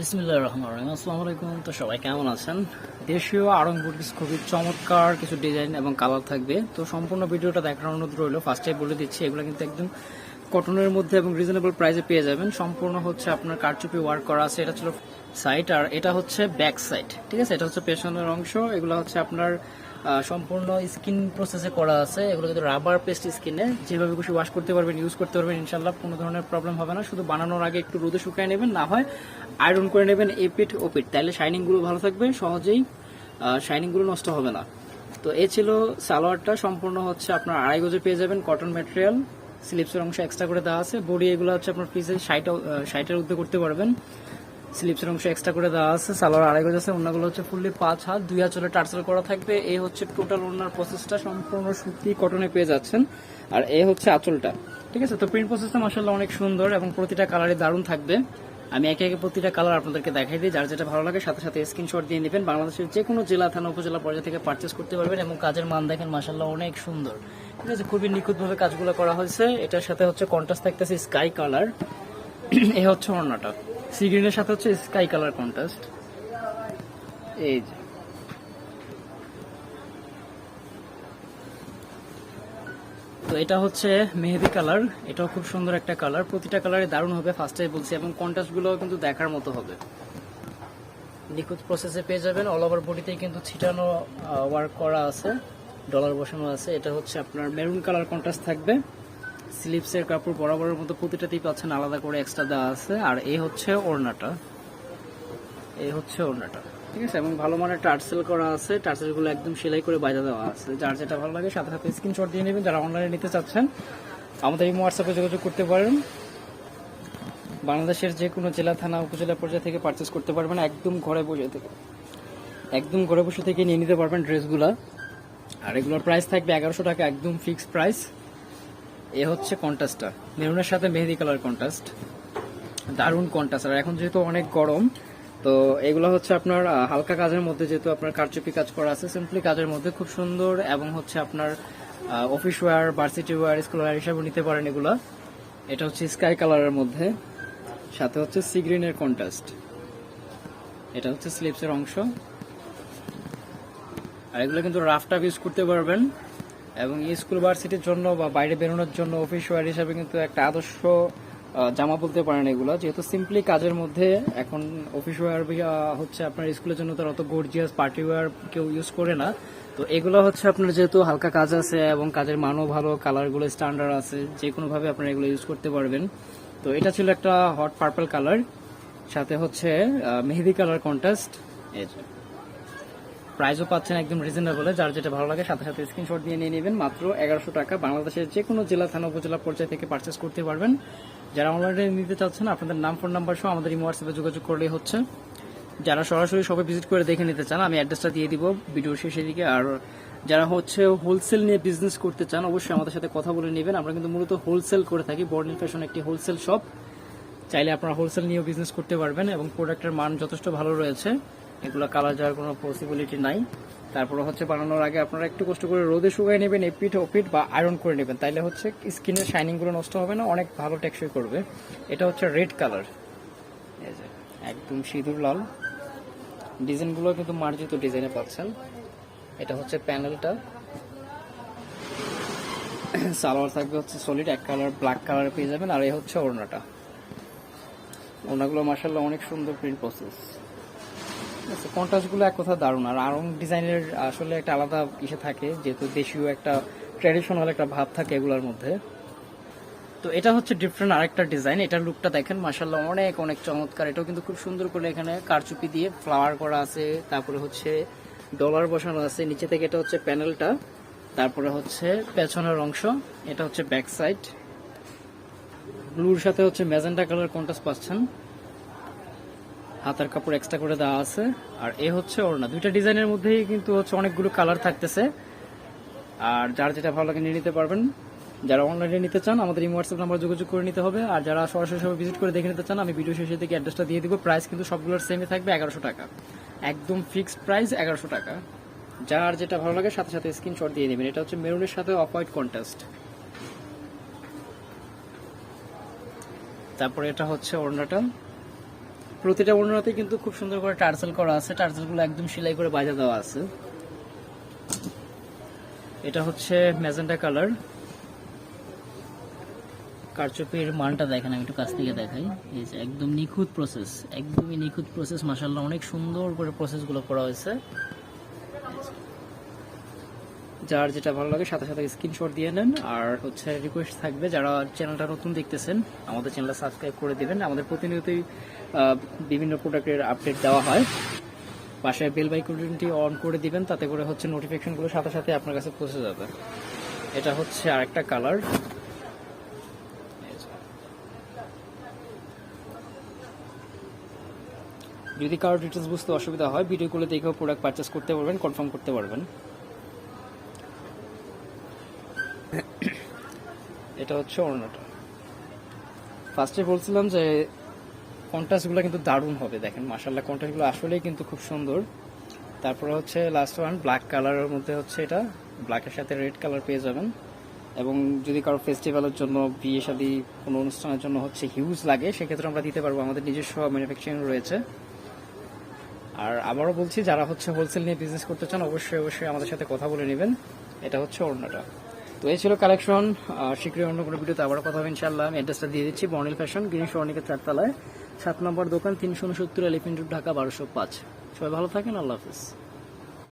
বিসমিল্লাহ রহমান রহিম। আসসালামু আলাইকুম। তো সবাই কেমন আছেন? দেশীয় আড়ং কিছু খুবই চমৎকার কিছু ডিজাইন এবং কালার থাকবে। তো সম্পূর্ণ ভিডিওটা দেখার অনুরোধ রইল। ফার্স্টে বলে দিচ্ছি, এগুলো কিন্তু একদম কটনের মধ্যে এবং রিজনেবল প্রাইসে পেয়ে যাবেন। সম্পূর্ণ হচ্ছে আপনার কারচুপি ওয়ার্ক করা আছে। এটা ছিল সাইড আর এটা হচ্ছে ব্যাক সাইড ঠিক আছে? এটা হচ্ছে পেছনের অংশ। এগুলো হচ্ছে আপনার সম্পূর্ণ স্কিন প্রসেসে করা আছে। এগুলো কিন্তু রাবার পেস্ট স্কিনে যেভাবে খুশি ওয়াশ করতে পারবেন ইউজ করতে পারবেন ইনশাল্লাহ কোনো ধরনের প্রবলেম হবে না। শুধু বানানোর আগে একটু রোদে শুকায় নেবেন, না হয় আয়রন করে নেবেন এ পিঠ, ও তাহলে শাইনিংগুলো ভালো থাকবে, সহজেই শাইনিংগুলো নষ্ট হবে না। তো এ ছিল সালোয়ারটা, সম্পূর্ণ হচ্ছে আপনার আড়াই গজে পেয়ে যাবেন কটন ম্যাটেরিয়াল স্লিপসের অংশ এক্সট্রা করে দেওয়া আছে। বডি এগুলো হচ্ছে আপনার পিসের ষাট ষাটের উদ্যোগ করতে পারবেন। স্লিপসের অংশ এক্সট্রা করে দেওয়া আছে, সালোয়ার আড়াই গজ আছে অন্যগুলো হচ্ছে ফুললি পাঁচ হাত, দুই হাত চলে টার্সেল করা থাকবে। এই হচ্ছে টোটাল ওনার প্রসেসটা সম্পূর্ণ সুতি কটনে পেয়ে যাচ্ছেন। আর এ হচ্ছে আঁচলটা। ঠিক আছে? তো প্রিন্ট প্রসেসটা মাসাল্লাহ অনেক সুন্দর এবং প্রতিটা কালারে দারুণ থাকবে। আমি একে একে প্রতিটা কালার আপনাদেরকে দেখাই দিই। যার যেটা ভালো লাগে, সাথে সাথে স্ক্রিনশট দিয়ে নেবেন। বাংলাদেশের যে কোনো জেলা, থানা, উপজেলা পর্যায়ে থেকে পারচেস করতে পারবেন এবং কাজের মান দেখেন মাসাল্লাহ অনেক সুন্দর। ঠিক আছে? খুবই নিখুঁতভাবে কাজগুলো করা হয়েছে। এটার সাথে হচ্ছে কন্ট্রাস্ট থাকতেছে স্কাই কালার এই হচ্ছে অন্যটা সি গ্রিনের সাথে হচ্ছে স্কাই কালার কন্ট্রাস্ট এই যে। তো এটা হচ্ছে মেহেদি কালার এটাও খুব সুন্দর একটা কালার প্রতিটা কালারে দারুণ হবে ফার্স্টে বলছি। এবং কন্ট্রাস্টগুলো কিন্তু দেখার মতো হবে। নিখুঁত প্রসেসে পেয়ে যাবেন। অল ওভার বডিতেই কিন্তু ছিটানো ওয়ার্ক করা আছে। ডলার বসানো আছে। এটা হচ্ছে আপনার মেরুন কালার কন্ট্রাস্ট থাকবে। স্লিপসের কাপড় বরাবরের মতো প্রতিটাতেই পাচ্ছেন, আলাদা করে এক্সট্রা দেওয়া আছে। আর এই হচ্ছে ওড়নাটা। এই হচ্ছে ওড়নাটা। ঠিক আছে? এবং ভালো মানের টার্সেল করা আছে। টার্সেলগুলো একদম সেলাই করে বাইরে দেওয়া আছে। যার যেটা ভালো লাগে সাথে সাথে স্ক্রিনশট দিয়ে নেবেন। যারা অনলাইনে নিতে চাচ্ছেন, আমাদের এই হোয়াটসঅ্যাপে যোগাযোগ করতে পারেন। বাংলাদেশের যে কোনো জেলা, থানা, উপজেলা পর্যায়ে থেকে পারচেস করতে পারবেন। একদম ঘরে বসে থেকে। একদম ঘরে বসে থেকে নিয়ে নিতে পারবেন ড্রেসগুলো আর এগুলোর প্রাইস থাকবে এগারোশো টাকা, একদম ফিক্সড প্রাইস এ হচ্ছে কন্ট্রাস্টটা মেরুনের সাথে মেহেদি কালার কন্ট্রাস্ট দারুণ কন্ট্রাস্ট আর এখন যেহেতু অনেক গরম, তো এগুলো হচ্ছে আপনার হালকা কাজের মধ্যে যেহেতু আপনার কারচুপি কাজ করা আছে সিম্পলি কাজের মধ্যে খুব সুন্দর এবং হচ্ছে আপনার office wear varsity wear school wear হিসাবে নিতে পারেন এগুলো। এটা হচ্ছে স্কাই কালারের মধ্যে, সাথে হচ্ছে সি গ্রিনের কন্ট্রাস্ট এটা হচ্ছে স্লিপসের অংশ। আর এগুলো কিন্তু রাফ টাফ ইউজ করতে পারবেন। এবং স্কুল ভার্সিটির জন্য বা বাইরে বেরোনোর জন্য অফিস ওয়ার হিসাবে কিন্তু একটা আদর্শ জামা বলতে পারেন এগুলো। যেহেতু সিম্পলি কাজের মধ্যে এখন অফিস ওয়্যার হচ্ছে আপনার স্কুলের জন্য তার অত গর্জিয়াস পার্টি ওয়ার কেউ ইউজ করে না। তো এগুলো হচ্ছে আপনার যেহেতু হালকা কাজ আছে এবং কাজের মানও ভালো কালারগুলো স্ট্যান্ডার্ড আছে যে কোনোভাবে আপনারা এগুলো ইউজ করতে পারবেন। তো এটা ছিল একটা হট পার্পল কালার সাথে হচ্ছে মেহেদি কালার কন্ট্রাস্ট এই প্রাইসও পাচ্ছেন একদম রিজনেবলে যার যেটা ভালো লাগে, সাথে সাথে স্ক্রিনশট দিয়ে নিয়ে নেবেন। মাত্র এগারোশো টাকা। বাংলাদেশের যে কোনো জেলা, থানা, উপজেলা পর্যায়ে থেকে পারচেস করতে পারবেন। যারা অনলাইনে নিতে চাচ্ছেন, আপনাদের নাম ফোন নাম্বার সহ আমাদের এই হোয়াটসঅ্যাপে যোগাযোগ করলেই হচ্ছে। যারা সরাসরি সবাই ভিজিট করে দেখে নিতে চান, আমি অ্যাড্রেসটা দিয়ে দিব ভিডিওর শেষের দিকে। আর যারা হচ্ছে হোলসেল নিয়ে বিজনেস করতে চান, অবশ্যই আমাদের সাথে কথা বলে নেবেন। আমরা কিন্তু মূলত হোলসেল করে থাকি। বর্নিল ফ্যাশন একটি হোলসেল শপ চাইলে আপনারা হোলসেল নিয়েও বিজনেস করতে পারবেন এবং প্রোডাক্টের মান যথেষ্ট ভালো রয়েছে। এগুলো কালার যাওয়ার কোনো পসিবিলিটি নাই। তারপরে হচ্ছে বানানোর আগে আপনারা একটু কষ্ট করে রোদে শুকাই নেবেন এপিট ওপিট বা আয়রন করে নেবেন। তাইলে হচ্ছে স্কিনের শাইনিংগুলো নষ্ট হবে না, অনেক ভালো টেকসই করবে। এটা হচ্ছে রেড কালার একদম সিঁদুর লাল। ডিজাইনগুলো কিন্তু মার্জিত ডিজাইনে পাচ্ছেন। এটা হচ্ছে প্যানেলটা সালোয়ার থাকবে হচ্ছে সলিড এক কালার ব্ল্যাক কালার পেয়ে যাবেন, আর এই হচ্ছে ওড়নাটা। ওড়নাগুলো মার্শাল্লাহ অনেক সুন্দর প্রিন্ট প্রসেস কন্ট্রাস্টগুলো এক কথা দারুণ। আর আরং ডিজাইনের আসলে একটা আলাদা ইসে থাকে, যেহেতু দেশীয় একটা ট্র্যাডিশনাল একটা ভাব থাকে এগুলোর মধ্যে। তো এটা হচ্ছে ডিফারেন্ট আরেকটা ডিজাইন এটার লুকটা দেখেন মাসাল্লাহ অনেক অনেক চমৎকার। এটাও কিন্তু খুব সুন্দর করে এখানে কারচুপি দিয়ে ফ্লাওয়ার করা আছে, তারপরে হচ্ছে ডলার বসানো আছে, নিচে থেকে এটা হচ্ছে প্যানেলটা তারপরে হচ্ছে পেছনের অংশ, এটা হচ্ছে ব্যাক সাইড ব্লুর সাথে হচ্ছে ম্যাজেন্টা কালার কন্ট্রাস্ট পাচ্ছেন। হাতার কাপড় এক্সট্রা করে দেওয়া আছে। আর এ হচ্ছে ওড়না। দুইটা ডিজাইনের মধ্যেই কিন্তু হচ্ছে অনেকগুলো কালার থাকতেছে। আর যার যেটা ভালো লাগে নিয়ে নিতে পারবেন। যারা অনলাইনে নিতে চান, আমাদের এই হোয়াটসঅ্যাপ নাম্বার যোগাযোগ করে নিতে হবে। আর যারা সরাসরি সবাই ভিজিট করে দেখে নিতে চান, আমি ভিডিও শেষে থেকে অ্যাড্রেসটা দিয়ে দিব। প্রাইস কিন্তু সবগুলোর সেমই থাকবে, এগারোশো টাকা। একদম ফিক্সড প্রাইস এগারোশো টাকা। যার যেটা ভালো লাগে, সাথে সাথে স্ক্রিনশট দিয়ে নেবেন এটা হচ্ছে মেরুনের সাথে অফ হোয়াইট কন্ট্রাস্ট তারপরে এটা হচ্ছে ওড়নাটা। প্রতিটা ওড়নাতে কিন্তু খুব সুন্দর করে টার্সেল করা আছে। টার্সেলগুলো একদম সেলাই করে বাজা দেওয়া আছে। এটা হচ্ছে ম্যাজেন্টা কালার। কারচুপির মানটা দেখেন, আমি একটু কাছ থেকে দেখাই। এই যে একদম নিখুঁত প্রসেস একদমই নিখুঁত প্রসেস মাসাল্লাহ অনেক সুন্দর করে প্রসেসগুলো করা হয়েছে। যার যেটা ভালো লাগে, সাথে সাথে স্ক্রিনশট দিয়ে নেন। আর হচ্ছে রিকোয়েস্ট থাকবে, যারা চ্যানেলটা নতুন দেখতেছেন, আমাদের চ্যানেলটা সাবস্ক্রাইব করে দেবেন। আমাদের প্রতিনিয়তই বিভিন্ন প্রোডাক্টের আপডেট দেওয়া হয়। পাশে বেল বাইকনটি অন করে দিবেন, তাতে করে হচ্ছে নোটিফিকেশনগুলো সাথে সাথে আপনার কাছে পৌঁছে যাবে। এটা হচ্ছে আরেকটা কালার যদি কারও ডিটেলস বুঝতে অসুবিধা হয় ভিডিওগুলো দেখেও প্রোডাক্ট পারচেস করতে পারবেন কনফার্ম করতে পারবেন। এটা হচ্ছে ওড়নাটা ফার্স্টে বলছিলাম যে কন্ট্রাস্টগুলো কিন্তু দারুণ হবে, দেখেন মাসাল্লাহ কন্ট্রাস্টগুলো আসলেই কিন্তু খুব সুন্দর। তারপরে হচ্ছে লাস্ট ওয়ান ব্ল্যাক কালারের মধ্যে হচ্ছে এটা। ব্ল্যাকের সাথে রেড কালার পেয়ে যাবেন। এবং যদি কারও ফেস্টিভ্যালের জন্য, বিয়ে শাদী কোনো অনুষ্ঠানের জন্য হচ্ছে হিউজ লাগে, সেক্ষেত্রে আমরা দিতে পারব, আমাদের নিজস্ব ম্যানুফ্যাকচারিং রয়েছে। আর আবারও বলছি, যারা হচ্ছে হোলসেল নিয়ে বিজনেস করতে চান, অবশ্যই অবশ্যই আমাদের সাথে কথা বলে নেবেন। এটা হচ্ছে ওড়নাটা তো এই ছিল কালেকশন। শীঘ্রই অন্য কোনো ভিডিওতে আবার কথা হবে ইনশাল্লাহ আমি অ্যাড্রেসটা দিয়ে দিচ্ছি বর্নিল ফ্যাশন, গ্রিন সর্ণিকের চারতলায়। সাত নম্বর দোকান, তিনশো উনসত্তর এলিফেন্ট রোড, ঢাকা, বারোশো পাঁচ। সবাই ভালো থাকেন, আল্লাহ হাফিজ।